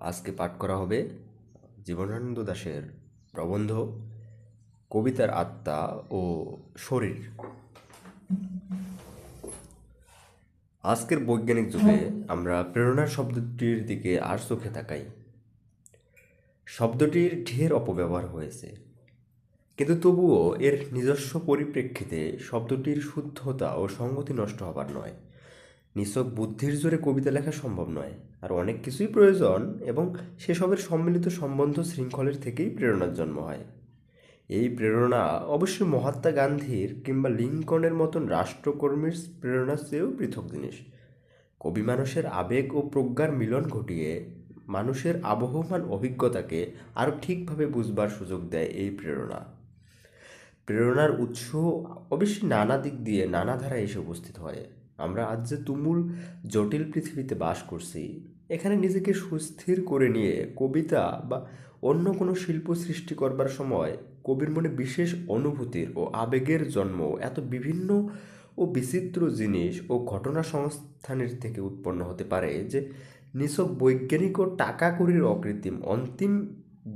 আজকে পাঠ করা হবে জীবনানন্দ দাশের প্রবন্ধ, কবিতার আত্মা ও শরীর। আজকের বৈজ্ঞানিক যুগে আমরা প্রেরণার শব্দটির দিকে আর চোখে তাকাই। শব্দটির ঢের অপব্যবহার হয়েছে। কিন্তু তবুও এর নিজস্ব পরিপ্রেক্ষিতে শব্দটির শুদ্ধতা ও সঙ্গতি নষ্ট হবার নয়। নিছক বুদ্ধির জোরে কবিতা লেখা সম্ভব নয়। আর অনেক কিছুই প্রয়োজন এবং সেসবের সম্মিলিত সম্বন্ধ শৃঙ্খলের থেকেই প্রেরণার জন্ম হয়। এই প্রেরণা অবশ্যই মহাত্মা গান্ধীর কিংবা লিঙ্কনের মতন রাষ্ট্রকর্মীর প্রেরণার চেয়েও পৃথক জিনিস। কবি মানুষের আবেগ ও প্রজ্ঞার মিলন ঘটিয়ে মানুষের আবহমান অভিজ্ঞতাকে আরও ঠিকভাবে বুঝবার সুযোগ দেয় এই প্রেরণা। প্রেরণার উৎস অবশ্যই নানা দিক দিয়ে নানা ধারায় এসে উপস্থিত হয়। আমরা আজ যে তুমুল, জটিল পৃথিবীতে বাস করছি, এখানে নিজেকে সুস্থির করে নিয়ে কবিতা বা অন্য কোনো শিল্প সৃষ্টি করবার সময় কবির মনে বিশেষ অনুভূতির ও আবেগের জন্ম এত বিভিন্ন ও বিচিত্র জিনিস ও ঘটনা সংস্থানের থেকে উৎপন্ন হতে পারে যে নিছক বৈজ্ঞানিক ও টাকা কড়ির অকৃত্রিম, অন্তিম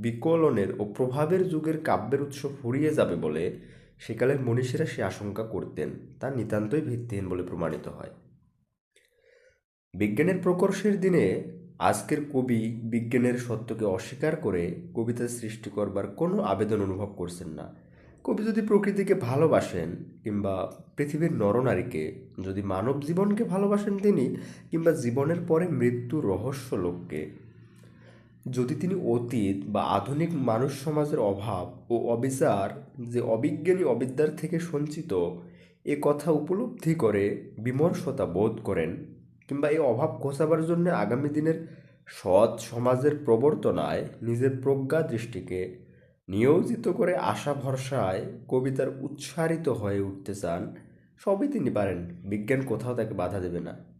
বিকলনের ও প্রভাবের যুগের কাব্যের উৎস ফুরিয়ে যাবে বলে সেকালের মনীষীরা সে আশঙ্কা করতেন তা নিতান্তই ভিত্তিহীন বলে প্রমাণিত হয়। বিজ্ঞানের প্রকর্ষের দিনে আজকের কবি বিজ্ঞানের সত্যকে অস্বীকার করে কবিতা সৃষ্টি করবার কোনো আবেদন অনুভব করছেন না। কবি যদি প্রকৃতিকে ভালোবাসেন কিংবা পৃথিবীর নরনারীকে যদি মানব জীবনকে ভালোবাসেন তিনি কিংবা জীবনের পরে মৃত্যুর রহস্য লোককে যদি তিনি অতীত বা আধুনিক মানুষ সমাজের অভাব ও অবিচার যে অবিজ্ঞানী অবিদ্যার থেকে সঞ্চিত, এ কথা উপলব্ধি করে বিমর্ষতা বোধ করেন কিংবা এই অভাব ঘোচাবার জন্য আগামী দিনের সৎ সমাজের প্রবর্তনায় নিজের প্রজ্ঞা দৃষ্টিকে নিয়োজিত করে আশা ভরসায় কবিতার উৎসারিত হয়ে উঠতে চান, সবই তিনি পারেন। বিজ্ঞান কোথাও তাকে বাধা দেবে না।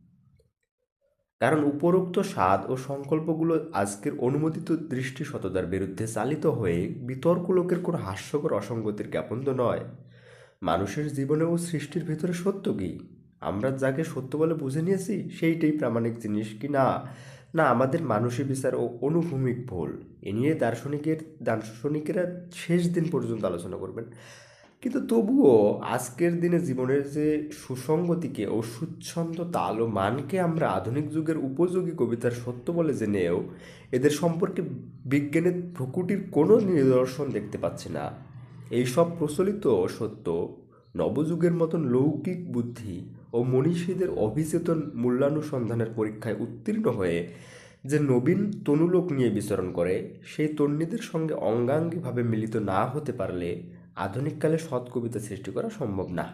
কারণ উপরোক্ত স্বাদ ও সংকল্পগুলো আজকের অনুমোদিত দৃষ্টি সততার বিরুদ্ধে চালিত হয়ে বিতর্ক লোকের কোনো হাস্যকর অসঙ্গতির জ্ঞাপন তো নয়। মানুষের জীবনে ও সৃষ্টির ভিতরে সত্য কি? আমরা যাকে সত্য বলে বুঝে নিয়েছি, সেইটাই প্রামাণিক জিনিস কি না? না, আমাদের মানসিক বিচার ও অনুভূমিক ভুল। এ নিয়ে দার্শনিকের, দার্শনিকেরা শেষ দিন পর্যন্ত আলোচনা করবেন। কিন্তু তবুও আজকের দিনে জীবনের যে সুসঙ্গতিকে ও সুচ্ছন্দ তাল ও মানকে আমরা আধুনিক যুগের উপযোগী কবিতার সত্য বলে জেনেও এদের সম্পর্কে বিজ্ঞানের ভ্রুকুটির কোনো নিদর্শন দেখতে পাচ্ছি না। এইসব প্রচলিত সত্য, নবযুগের মতন লৌকিক বুদ্ধি ও মনীষীদের অভিচেতন মূল্যানুসন্ধানের পরীক্ষায় উত্তীর্ণ হয়ে যে নবীন তনুলোক নিয়ে বিচরণ করে, সেই তন্বীদের সঙ্গে অঙ্গাঙ্গিভাবে মিলিত না হতে পারলে আধুনিককালে সৎ কবিতা সৃষ্টি করা সম্ভব না।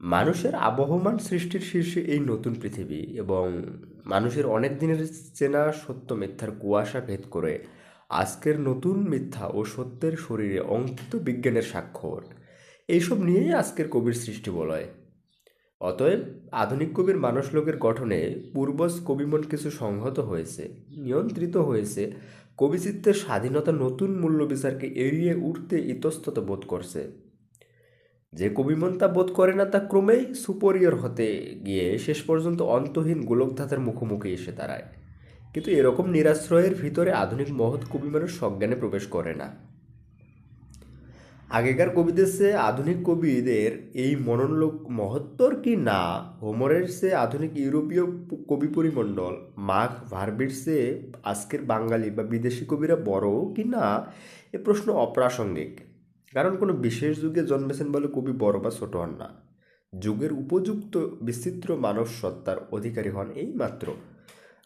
মানুষের আবহমান সৃষ্টির শীর্ষে এই নতুন পৃথিবী এবং মানুষের অনেক দিনের চেনা সত্য মিথ্যার কুয়াশা ভেদ করে আজকের নতুন মিথ্যা ও সত্যের শরীরে অঙ্কিত বিজ্ঞানের স্বাক্ষর। এইসব নিয়েই আজকের কবির সৃষ্টি বলয়। অতএব আধুনিক কবির মানুষলোকের গঠনে পূর্বজ কবিমন কিছু সংহত হয়েছে, নিয়ন্ত্রিত হয়েছে কবিচিত্রের স্বাধীনতা নতুন মূল্য বিচারকে এড়িয়ে উঠতে ইতস্তত বোধ করছে। যে কবিমন তা বোধ করে না তা ক্রমেই সুপরিয়র হতে গিয়ে শেষ পর্যন্ত অন্তহীন গোলকধাতার মুখোমুখি এসে দাঁড়ায়। কিন্তু এরকম নিরাশ্রয়ের ভিতরে আধুনিক মহৎ কবি মানুষ সজ্ঞানে প্রবেশ করে না। আগেকার কবিদের চেয়ে আধুনিক কবিদের এই মননলোক মহত্তর কি না? হোমরের চেয়ে আধুনিক ইউরোপীয় কবি পরিমণ্ডল, মাঘ ভার্বির চেয়ে আজকের বাঙালি বা বিদেশি কবিরা বড় কি না? এ প্রশ্ন অপ্রাসঙ্গিক। কারণ কোনো বিশেষ যুগে জন্মেছেন বলে কবি বড় বা ছোট হন না। যুগের উপযুক্ত বিচিত্র মানব সত্তার অধিকারী হন এই মাত্র।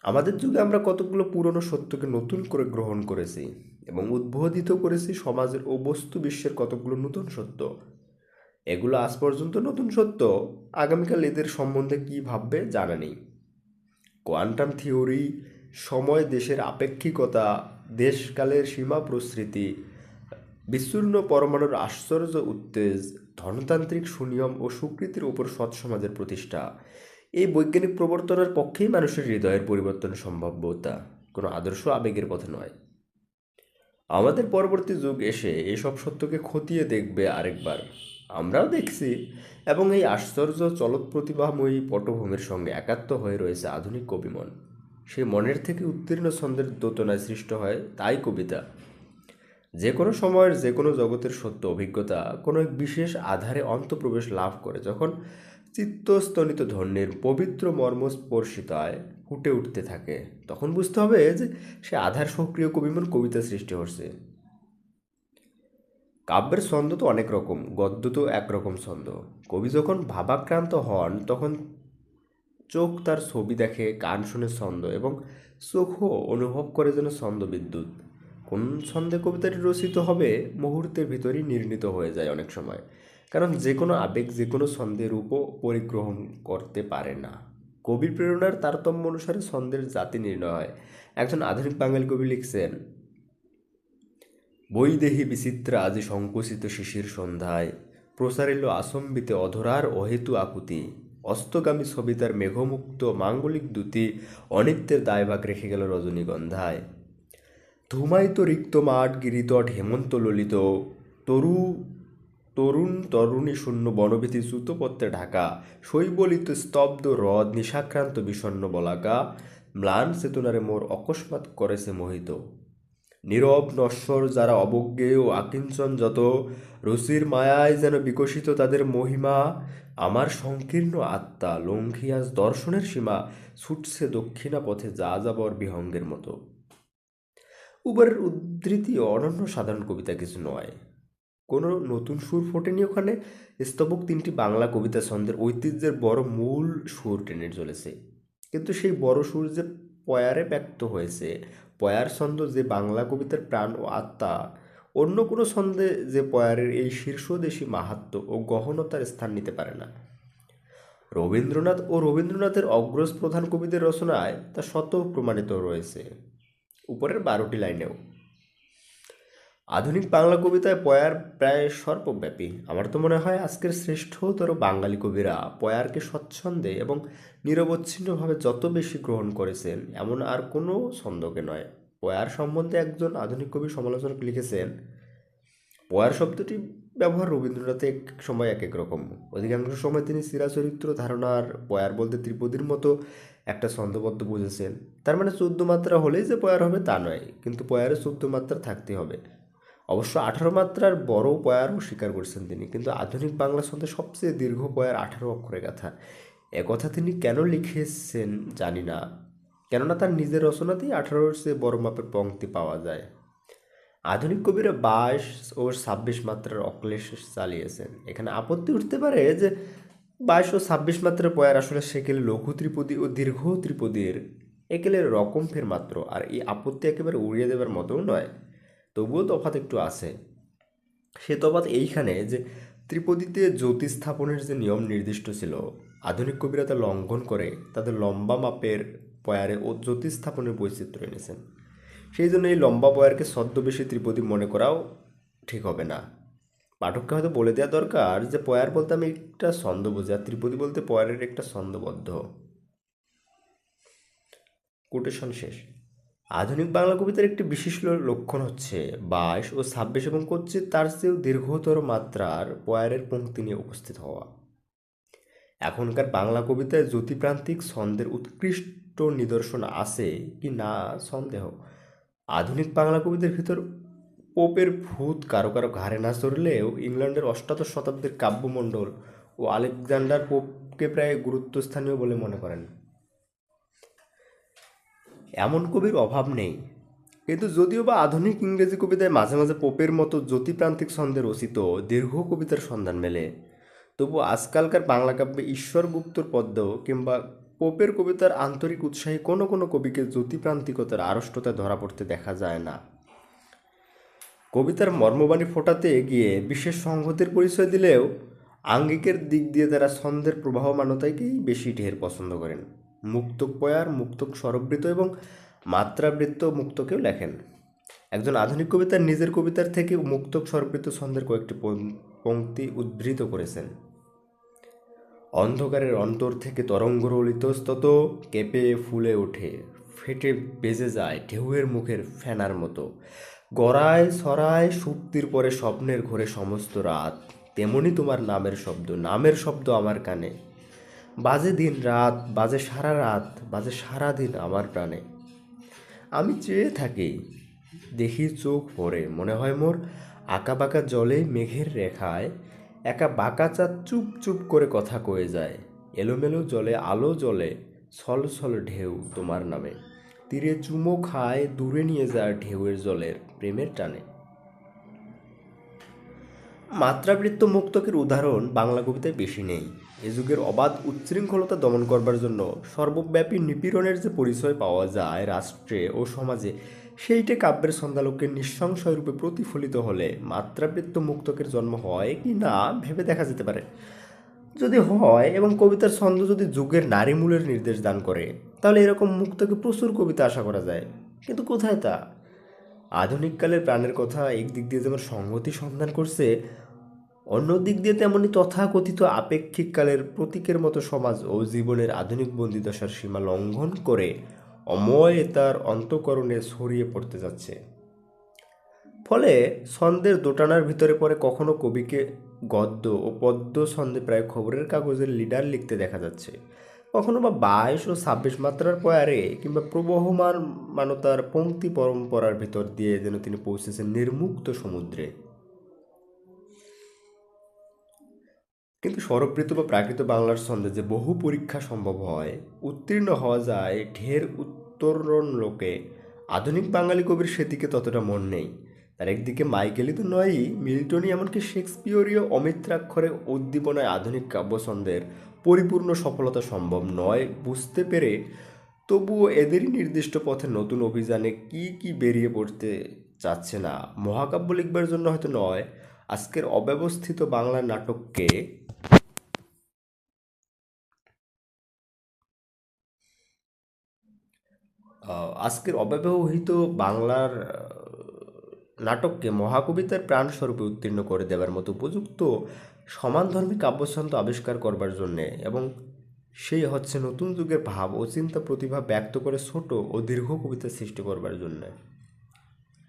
আমাদের যুগে আমরা কতগুলো পুরনো সত্যকে নতুন করে গ্রহণ করেছি এবং উদ্বোধিত করেছি সমাজের ও বস্তু বিশ্বের কতগুলো নতুন সত্য। এগুলো আজ পর্যন্ত নতুন সত্য। আগামীকাল এদের সম্বন্ধে কী ভাববে জানা নেই। কোয়ান্টাম থিওরি, সময়, দেশের আপেক্ষিকতা, দেশকালের সীমা প্রসৃতি বিস্তীর্ণ পরমাণুর আশ্চর্য উত্তেজ, ধনতান্ত্রিক সুনিয়ম ও সুকৃতির উপর সৎসমাজের প্রতিষ্ঠা। এই বৈজ্ঞানিক প্রবর্তনের পক্ষেই মানুষের হৃদয়ের পরিবর্তন সম্ভাব্যতা কোনো আদর্শ আবেগের পথে নয়। আমাদের পরবর্তী যুগ এসে এসব সত্যকে খতিয়ে দেখবে আরেকবার। আমরাও দেখছি এবং এই আশ্চর্য চলৎ প্রতিভাময়ী পটভূমির সঙ্গে একাত্ম হয়ে রয়েছে আধুনিক কবিমন। সেই মনের থেকে উত্তীর্ণ ছন্দের দোতনায় সৃষ্ট হয় তাই কবিতা। যে কোনো সময়ের যে কোনো জগতের সত্য অভিজ্ঞতা কোনো এক বিশেষ আধারে অন্তঃপ্রবেশ লাভ করে, যখন চিত্তস্তনিত ধন্যের পবিত্র মর্মস্পর্শিতায় ফুটে উঠতে থাকে। তখন বুঝতে হবে যে সে আধার সক্রিয় কবিমন কবিতা সৃষ্টি হচ্ছে কাব্যের ছন্দ তো অনেক রকম, গদ্য তো একরকম ছন্দ। কবি যখন ভাবাক্রান্ত হন, তখন চোখ তার ছবি দেখে, কান শুনে ছন্দ এবং চোখও অনুভব করে যেন ছন্দ বিদ্যুৎ। কোন ছন্দে কবিতাটি রচিত হবে, মুহূর্তের ভিতরেই নির্ণীত হয়ে যায় অনেক সময়। কারণ যে কোনো আবেগ, যে কোনো ছন্দের রূপও পরিগ্রহণ করতে পারে না। কবির প্রেরণার তারতম্য অনুসারে ছন্দের জাতি নির্ণয় হয়। একজন আধুনিক বাঙালি কবি লিখছেন বৈদেহী বিচিত্রা আজি সংকুচিত শিশির সন্ধ্যায়, প্রসারিল আসম্বিতে অধরার অহেতু আকুতি। অস্তগামী সবিতার মেঘমুক্ত মাঙ্গলিক দূতি অনিত্যের দায়ভাগ রেখে গেল রজনীগন্ধায়। ধুমায়িত রিক্ত মাঠ গিরিতট হেমন্ত ললিত, তরু তরুণ তরুণী শূন্য বনভীতি সুতপত্রে ঢাকা। শৈবলিত স্তব্ধ হ্রদ নিশাক্রান্ত বিষণ্ণ বলাকা। ম্লান চেতনারে মোর অকস্মাৎ করেছে মোহিত। নীরব নশ্বর যারা অবজ্ঞেয় আকিঞ্চন যত রসির মায়ায় যেন বিকশিত তাদের মহিমা, আমার সংকীর্ণ আত্মা লঙ্ঘিয়াস দর্শনের সীমা ছুটছে দক্ষিণা পথে যা যাবর বিহঙ্গের মতো। উবারের উদ্ধৃতি অনন্য সাধারণ কবিতা কিছু নয়। কোনো নতুন সুর ফোটেনি ওখানে? স্তবক তিনটি বাংলা কবিতা ছন্দের ঐতিহ্যের বড় মূল সুর টেনে চলেছে। কিন্তু সেই বড় সুর যে পয়ারে ব্যক্ত হয়েছে, পয়ার ছন্দ যে বাংলা কবিতার প্রাণ ও আত্মা, অন্য কোনো ছন্দে যে পয়ারের এই শীর্ষদেশী মাহাত্ম ও গহনতার স্থান নিতে পারে না। রবীন্দ্রনাথ ও রবীন্দ্রনাথের অগ্রজ প্রধান কবিদের রচনায় তা শত প্রমাণিত রয়েছে। উপরের বারোটি লাইনেও আধুনিক বাংলা কবিতায় পয়ার প্রায় সর্বব্যাপী। আমার তো মনে হয় আজকের শ্রেষ্ঠতর বাঙালি কবিরা পয়ারকে স্বচ্ছন্দে এবং নিরবচ্ছিন্নভাবে যত বেশি গ্রহণ করেছেন, এমন আর কোনো ছন্দকে নয়। পয়ার সম্বন্ধে একজন আধুনিক কবি সমালোচক লিখেছেন, পয়ার শব্দটি ব্যবহার রবীন্দ্রনাথে এক সময় এক এক রকম। অধিকাংশ সময় তিনি চিরাচরিত্র ধারণার পয়ার বলতে ত্রিপদীর মতো একটা ছন্দবদ্ধ বুঝেছেন। তার মানে চোদ্দ মাত্রা হলেই যে পয়ার হবে তা নয়, কিন্তু পয়ারে চোদ্দ মাত্রা থাকতে হবে। অবশ্য আঠারো মাত্রার বড় পয়ারও স্বীকার করছেন তিনি, কিন্তু আধুনিক বাংলা ছন্দে সবচেয়ে দীর্ঘ পয়ার আঠারো অক্ষরে গাথা। একথা তিনি কেন লিখেছেন জানি না, কেননা তার নিজের রচনাতেই আঠারোর চেয়ে বড় মাপের পংক্তি পাওয়া যায়। আধুনিক কবিরা বাইশ ও ছাব্বিশ মাত্রার অক্লেশ চালিয়েছেন। এখানে আপত্তি উঠতে পারে যে বাইশ ও ছাব্বিশ মাত্রার পয়ার আসলে সেকেলে লঘু ত্রিপদী ও দীর্ঘ ত্রিপদীর একেলের রকম ফের মাত্র, আর এই আপত্তি একেবারে উড়িয়ে দেবার মতও নয়। তবুও তফাৎ একটু আছে। সে তফাৎ এইখানে যে ত্রিপদীতে জ্যোতি স্থাপনের যে নিয়ম নির্দিষ্ট ছিল, আধুনিক কবিরা তা লঙ্ঘন করে তাদের লম্বা মাপের পয়ারে ও জ্যোতি স্থাপনের বৈচিত্র্য এনেছেন। সেই জন্য এই লম্বা পয়ারকে ছদ্মবেশী ত্রিপদী মনে করাও ঠিক হবে না। পাঠককে হয়তো বলে দেওয়া দরকার যে পয়ার বলতে আমি একটা ছন্দ বুঝি আর ত্রিপদী বলতে পয়ারের একটা ছন্দবদ্ধ। কোটেশন শেষ। আধুনিক বাংলা কবিতার একটি বিশেষ লক্ষণ হচ্ছে বাইশ ও ছাব্বিশ এবং কচ্ছিত তার চেয়েও দীর্ঘতর মাত্রার পয়ারের পংক্তি নিয়ে উপস্থিত হওয়া। এখনকার বাংলা কবিতায় জ্যোতিপ্রান্তিক ছন্দের উৎকৃষ্ট নিদর্শন আছে কি না সন্দেহ? আধুনিক বাংলা কবিদের ভিতর পোপের ভূত কারও কারও ঘাড়ে না চড়লেও ইংল্যান্ডের অষ্টাদশ শতাব্দীর কাব্যমণ্ডল ও আলেকজান্ডার পোপকে প্রায় গুরুত্বস্থানীয় বলে মনে করেন। এমন কবির অভাব নেই। কিন্তু যদিও বা আধুনিক ইংরেজি কবিতায় মাঝে মাঝে পোপের মতো জ্যোতিপ্রান্তিক ছন্দে রচিত দীর্ঘ কবিতার সন্ধান মেলে। তবু আজকালকার বাংলা কাব্যে ঈশ্বর গুপ্তর পদ্ম কিংবা পোপের কবিতার আন্তরিক উৎসাহে কোনো কোনো কবিকে জ্যোতিপ্রান্তিকতার আড়ষ্টতায় ধরা পড়তে দেখা যায় না। কবিতার মর্মবাণী ফোটাতে গিয়ে বিশেষ সংহতির পরিচয় দিলেও আঙ্গিকের দিক দিয়ে তারা ছন্দের প্রবাহমানতাকেই বেশি ঢের পছন্দ করেন। মুক্তক পয়ার মুক্তক স্বরবৃত এবং মাত্রাবৃত্ত মুক্তকেও লেখেন। একজন আধুনিক কবিতার নিজের কবিতার থেকে মুক্তক স্বরবৃত ছন্দের কয়েকটি পং- পংক্তি উদ্ধৃত করেছেন। অন্ধকারের অন্তর থেকে তরঙ্গরল ইতস্তত কেঁপে ফুলে ওঠে, ফেটে বেজে যায় ঢেউয়ের মুখের ফেনার মতো। গড়ায় সরায় সুক্তির পরে স্বপ্নের ঘোরে সমস্ত রাত, তেমনি তোমার নামের শব্দ নামের শব্দ আমার কানে। বাজে দিন রাত, বাজে সারা রাত, বাজে সারা দিন আমার প্রাণে। আমি চেয়ে থাকি, দেখি চোখ ভরে মনে হয় মোর আঁকা বাঁকা জলে মেঘের রেখায় একা বাঁকা চাঁদ চুপ চুপ করে কথা কয়ে যায়। এলোমেলো জলে, আলো জলে, ছল ছল ঢেউ তোমার নামে। তীরে চুমো খায়, দূরে নিয়ে যায় ঢেউয়ের জলের প্রেমের টানে। মাত্রাবৃত্ত মুক্তকের উদাহরণ বাংলা কবিতায় বেশি নেই। এ যুগের অবাধ উচ্ছৃঙ্খলতা দমন করবার জন্য সর্বব্যাপী নিপীড়নের যে পরিচয় পাওয়া যায় রাষ্ট্রে ও সমাজে, সেইটে কাব্যের সন্ধ্যালোককে নিঃসংশয়রূপে প্রতিফলিত হলে মাত্রাবৃত্ত মুক্তকের জন্ম হয় কি না ভেবে দেখা যেতে পারে। যদি হয় এবং কবিতার ছন্দ যদি যুগের নারীমূলের নির্দেশ দান করে, তাহলে এরকম মুক্তকে প্রচুর কবিতা আশা করা যায়। কিন্তু কোথায় তা? আধুনিককালের প্রাণের কথা একদিক দিয়ে যেমন সংহতি সন্ধান করছে অন্য দিক দিয়ে তেমনই তথাকথিত আপেক্ষিক কালের প্রতীকের মতো সমাজ ও জীবনের আধুনিক বন্দিদশার সীমা লঙ্ঘন করে অময় তার অন্তকরণে ছড়িয়ে পড়তে যাচ্ছে। ফলে ছন্দের দোটানার ভিতরে পরে কখনো কবিকে গদ্য ও পদ্য ছন্দে প্রায় খবরের কাগজের লিডার লিখতে দেখা যাচ্ছে। কখনো বা বাইশ ও ছাব্বিশ মাত্রার পয়ারে কিংবা প্রবহমান মানতার পঙ্ক্তি পরম্পরার ভিতর দিয়ে যেন তিনি পৌঁছেছেন নির্মুক্ত সমুদ্রে। কিন্তু স্বরবৃত বা প্রাকৃত বাংলার ছন্দে যে বহু পরীক্ষা সম্ভব হয়, উত্তীর্ণ হওয়া যায় ঢের উত্তরণ লোকে। আধুনিক বাঙালি কবির সেদিকে ততটা মন নেই। তার একদিকে মাইকেলই তো নয়ই, মিল্টনই এমনকি শেক্সপিয়রীয় অমিত্রাক্ষরে উদ্দীপনায় আধুনিক কাব্যছন্দের পরিপূর্ণ সফলতা সম্ভব নয় বুঝতে পেরে, তবুও এদেরই নির্দিষ্ট পথে নতুন অভিযানে কি কি বেরিয়ে পড়তে চাচ্ছে না। মহাকাব্য লিখবার জন্য হয়তো নয়, আজকের অব্যবস্থিত বাংলা নাটককে আজকের অব্যবহিত বাংলার নাটককে মহাকবিতার প্রাণস্বরূপে উত্তীর্ণ করে দেবার মতো উপযুক্ত সমানধর্মী কাব্যছন্দ আবিষ্কার করবার জন্যে এবং সেই হচ্ছে নতুন যুগের ভাব ও চিন্তা প্রতিভা ব্যক্ত করে ছোট ও দীর্ঘ কবিতা সৃষ্টি করবার জন্যে।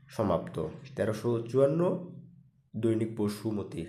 সমাপ্ত। তেরোশো চুয়ান্ন দৈনিক পশুমতি।